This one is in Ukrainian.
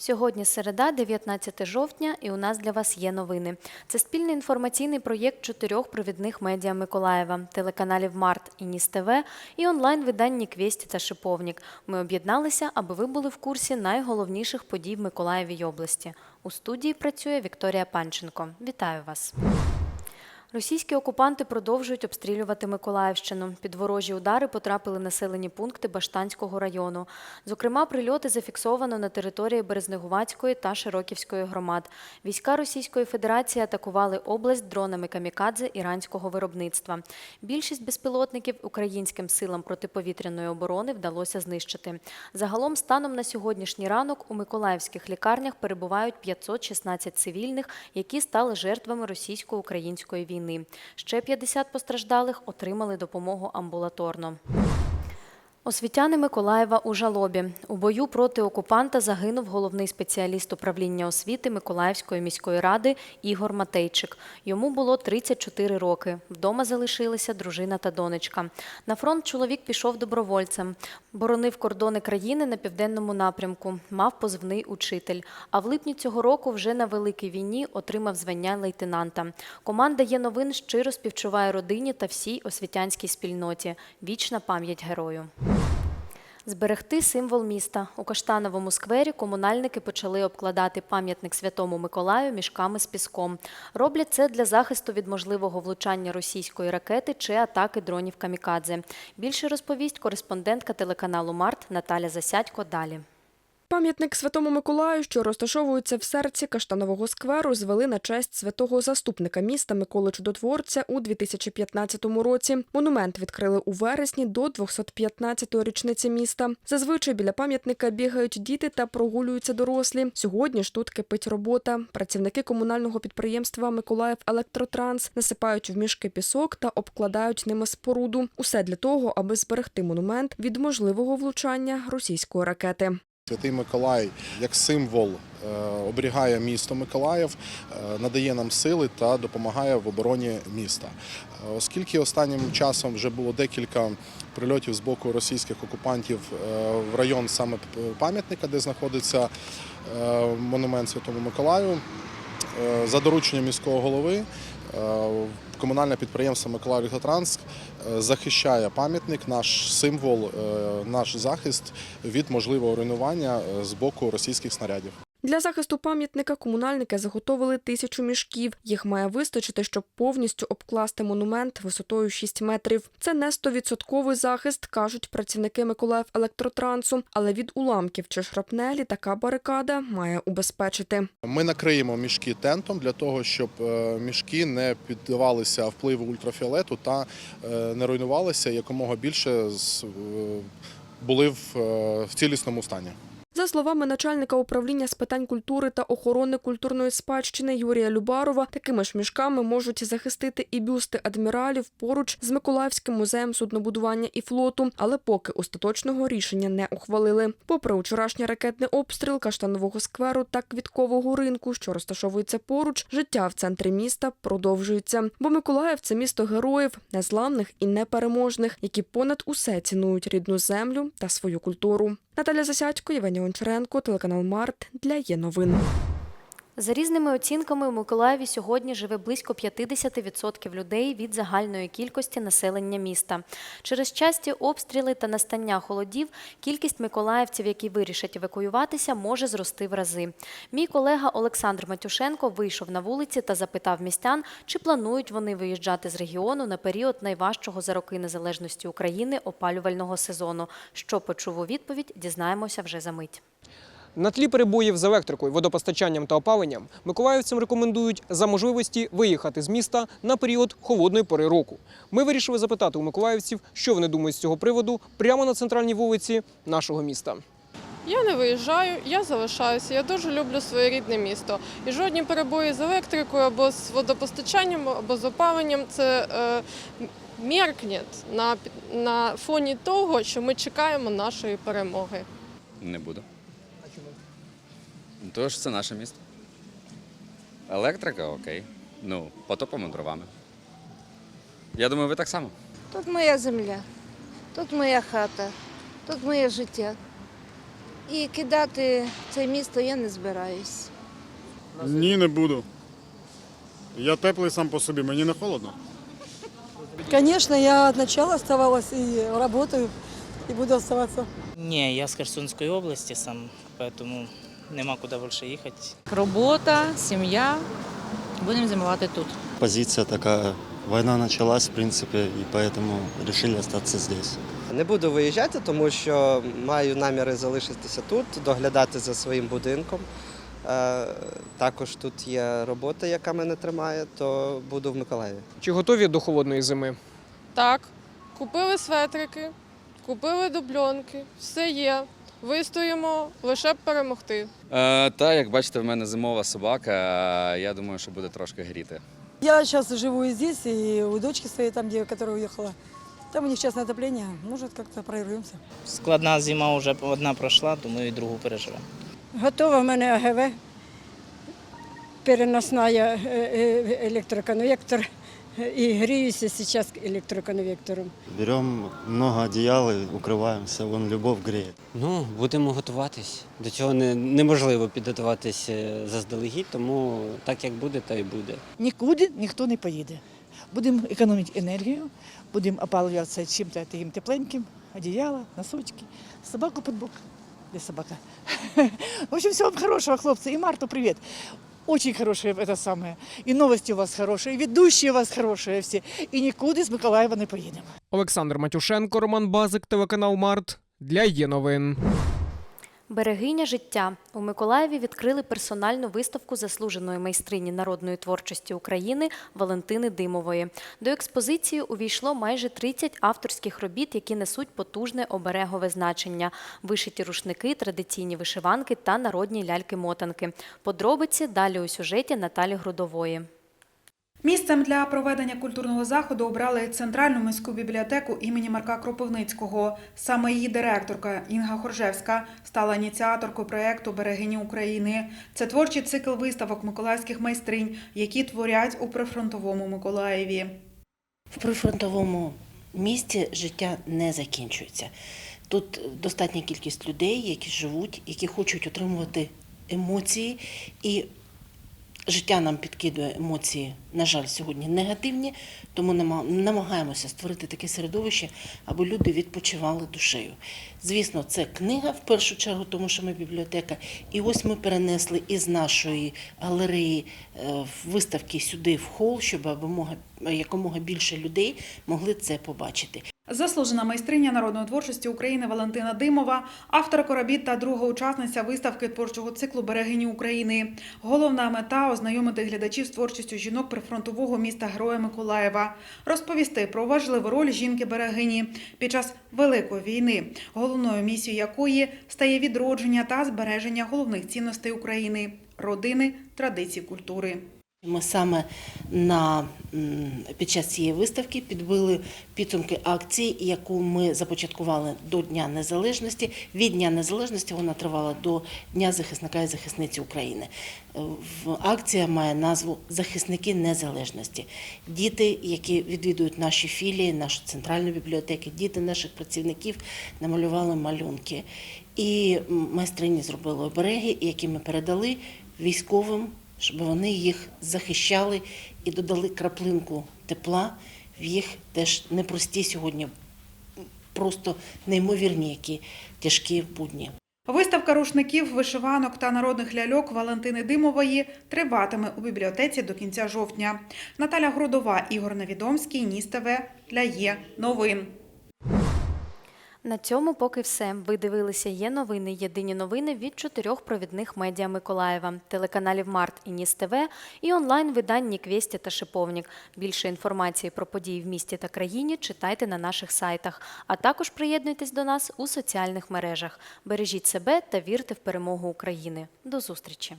Сьогодні середа, 19 жовтня, і у нас для вас є новини. Це спільний інформаційний проєкт чотирьох провідних медіа Миколаєва, телеканалів Март і Ніс ТВ і онлайн-виданні Квєсті та Шиповнік. Ми об'єдналися, аби ви були в курсі найголовніших подій в Миколаєвій області. У студії працює Вікторія Панченко. Вітаю вас. Російські окупанти продовжують обстрілювати Миколаївщину. Під ворожі удари потрапили населені пункти Баштанського району. Зокрема, прильоти зафіксовано на території Березнегувацької та Широківської громад. Війська Російської Федерації атакували область дронами камікадзе іранського виробництва. Більшість безпілотників українським силам протиповітряної оборони вдалося знищити. Загалом, станом на сьогоднішній ранок у миколаївських лікарнях перебувають 516 цивільних, які стали жертвами російсько-української війни. Ще 50 постраждалих отримали допомогу амбулаторно. Освітяни Миколаєва у жалобі. У бою проти окупанта загинув головний спеціаліст управління освіти Миколаївської міської ради Ігор Матейчик. Йому було 34 роки. Вдома залишилися дружина та донечка. На фронт чоловік пішов добровольцем. Боронив кордони країни на південному напрямку. Мав позивний учитель. А в липні цього року вже на великій війні отримав звання лейтенанта. Команда є новин щиро співчуває родині та всій освітянській спільноті. Вічна пам'ять герою. Зберегти символ міста. У Каштановому сквері комунальники почали обкладати пам'ятник Святому Миколаю мішками з піском. Роблять це для захисту від можливого влучання російської ракети чи атаки дронів камікадзе. Більше розповість кореспондентка телеканалу Март Наталя Засядько далі. Пам'ятник Святому Миколаю, що розташовується в серці Каштанового скверу, звели на честь святого заступника міста Миколи Чудотворця у 2015 році. Монумент відкрили у вересні до 215-ї річниці міста. Зазвичай біля пам'ятника бігають діти та прогулюються дорослі. Сьогодні ж тут кипить робота. Працівники комунального підприємства Миколаїв Електротранс насипають в мішки пісок та обкладають ними споруду. Усе для того, аби зберегти монумент від можливого влучання російської ракети. Святий Миколай як символ е, оберігає місто Миколаїв, е, надає нам сили та допомагає в обороні міста. Е, Оскільки останнім часом вже було декілька прильотів з боку російських окупантів в район саме пам'ятника, де знаходиться монумент Святому Миколаю, за дорученням міського голови. Е, Комунальне підприємство Миколаїв Електротранс е, захищає пам'ятник, наш символ, е, наш захист від можливого руйнування з боку російських снарядів. Для захисту пам'ятника комунальники заготовили тисячу мішків. Їх має вистачити, щоб повністю обкласти монумент висотою 6 метрів. Це не стовідсотковий захист, кажуть працівники Миколаїв електротрансу. Але від уламків чи шрапнелі така барикада має убезпечити. Ми накриємо мішки тентом для того, щоб е, мішки не піддавалися впливу ультрафіолету та е, не руйнувалися якомога більше е, були в цілісному стані. Словами начальника управління з питань культури та охорони культурної спадщини Юрія Любарова, такими ж мішками можуть захистити і бюсти адміралів поруч з Миколаївським музеєм суднобудування і флоту, але поки остаточного рішення не ухвалили. Попри вчорашній ракетний обстріл Каштанового скверу та квіткового ринку, що розташовується поруч, життя в центрі міста продовжується. Бо Миколаїв це місто героїв, незламних і непереможних, які понад усе цінують рідну землю та свою культуру. Наталя Засядько, Євгенія Гончаренко, телеканал Март для є новин. За різними оцінками, у Миколаєві сьогодні живе близько 50% людей від загальної кількості населення міста. Через часті обстріли та настання холодів кількість миколаївців, які вирішать евакуюватися, може зрости в рази. Мій колега Олександр Матюшенко вийшов на вулиці та запитав містян, чи планують вони виїжджати з регіону на період найважчого за роки незалежності України опалювального сезону. Що почув у відповідь, дізнаємося вже за мить. На тлі перебоїв з електрикою, водопостачанням та опаленням миколаївцям рекомендують за можливості виїхати з міста на період холодної пори року. Ми вирішили запитати у миколаївців, що вони думають з цього приводу прямо на центральній вулиці нашого міста. Я не виїжджаю, я залишаюся. Я дуже люблю своє рідне місто. І жодні перебої з електрикою або з водопостачанням, або з опаленням це е, меркне на, на фоні того, що ми чекаємо нашої перемоги. Не буду. Тож це наше місто. Електрика окей. Ну, потопимо дровами. Я думаю, ви так само. Тут моя земля, тут моя хата, тут моє життя. І кидати це місто я не збираюсь. Ні, не буду. Я теплий сам по собі, мені не холодно. Конечно, я от начала оставалась и работаю, и буду оставаться. Ні, я з Херсонської області сам, тому нема куди більше їхати. Робота, сім'я. Будемо зимувати тут. Позиция такая. Война началась, в принципе, и поэтому решили остаться здесь. Не буду виїжджати, тому що маю наміри залишитися тут, доглядати за своїм будинком. Е, Також тут є робота, яка мене тримає, то буду в Миколаєві. Чи готові до холодної зими? Так, купили светрики, купили дубльонки, все є. Вистоїмо лише б перемогти. Е, та, як бачите, в мене зимова собака. е, Я думаю, що буде трошки гріти. Я сейчас живу и здесь, и у дочки своей, там, где, которая уехала. Там у них частное отопление, может, как-то прорвемся. Складна зима вже одна пройшла, тому і другу переживемо. Готова в мене АГВ, переносна електроконвектор, і гріюся зараз електроконвектором. Берем много одеял и укрываемся, вон любовь греет. Ну, будемо готуватись. До цього не, неможливо підготуватись е, заздалегідь, тому так як буде, так і буде. Нікуди ніхто не поїде. Будемо економити енергію, будемо опалюватися чим-то таким тепленьким, одіяла, носочки, собаку під бок. Де собака? В общем, всего вам хорошего, хлопцы. И Марту привет. Очень хорошие это самое. И новости у вас хорошие, и ведущие у вас хорошие все. И нікуди з Миколаєва не поїдемо. Олександр Матюшенко, Роман Базик, телеканал Март для є новин. Берегиня життя у Миколаєві відкрили персональну виставку заслуженої майстрині народної творчості України Валентини Димової. До експозиції увійшло майже 30 авторських робіт, які несуть потужне оберегове значення: вишиті рушники, традиційні вишиванки та народні ляльки-мотанки. Подробиці далі у сюжеті Наталі Грудової. Місцем для проведення культурного заходу обрали центральну міську бібліотеку імені Марка Кропивницького. Саме її директорка Інга Хоржевська стала ініціаторкою проєкту Берегині України. Це творчий цикл виставок миколаївських майстринь, які творять у прифронтовому Миколаєві. В прифронтовому місті життя не закінчується. Тут достатня кількість людей, які живуть, які хочуть отримувати емоції, і життя нам підкидує емоції, на жаль, сьогодні негативні, тому нама- намагаємося створити таке середовище, аби люди відпочивали душею. Звісно, це книга в першу чергу, тому що ми бібліотека. І ось ми перенесли із нашої галереї е, виставки сюди в хол, щоб якомога більше людей могли це побачити. Заслужена майстриня народної творчості України Валентина Димова, авторка робіт та друга учасниця виставки творчого циклу Берегині України. Головна мета ознайомити глядачів з творчістю жінок прифронтового міста Героя Миколаєва, розповісти про важливу роль жінки-берегині під час великої війни, головною місією якої стає відродження та збереження головних цінностей України родини, традицій, культури. Ми саме на, під час цієї виставки підбили підсумки акції, яку ми започаткували до Дня Незалежності. Від Дня Незалежності вона тривала до Дня захисника і захисниці України. Е, Акція має назву Захисники незалежності. Діти, які відвідують наші філії, нашу центральну бібліотеку, діти наших працівників намалювали малюнки. І майстрині зробили обереги, які ми передали військовим щоб вони їх захищали і додали краплинку тепла в їх теж непрості сьогодні, просто неймовірні, які тяжкі будні. Виставка рушників, вишиванок та народних ляльок Валентини Димової триватиме у бібліотеці до кінця жовтня. Наталя Грудова, Ігор Невідомський, Ніс ТВ для Є новин. На цьому поки все. Ви дивилися є новини. Єдині новини від чотирьох провідних медіа Миколаєва, телеканалів Март і Ніс ТВ і онлайн видань Ніквєсті та Шиповнік. Більше інформації про події в місті та країні читайте на наших сайтах. А також приєднуйтесь до нас у соціальних мережах. Бережіть себе та вірте в перемогу України. До зустрічі!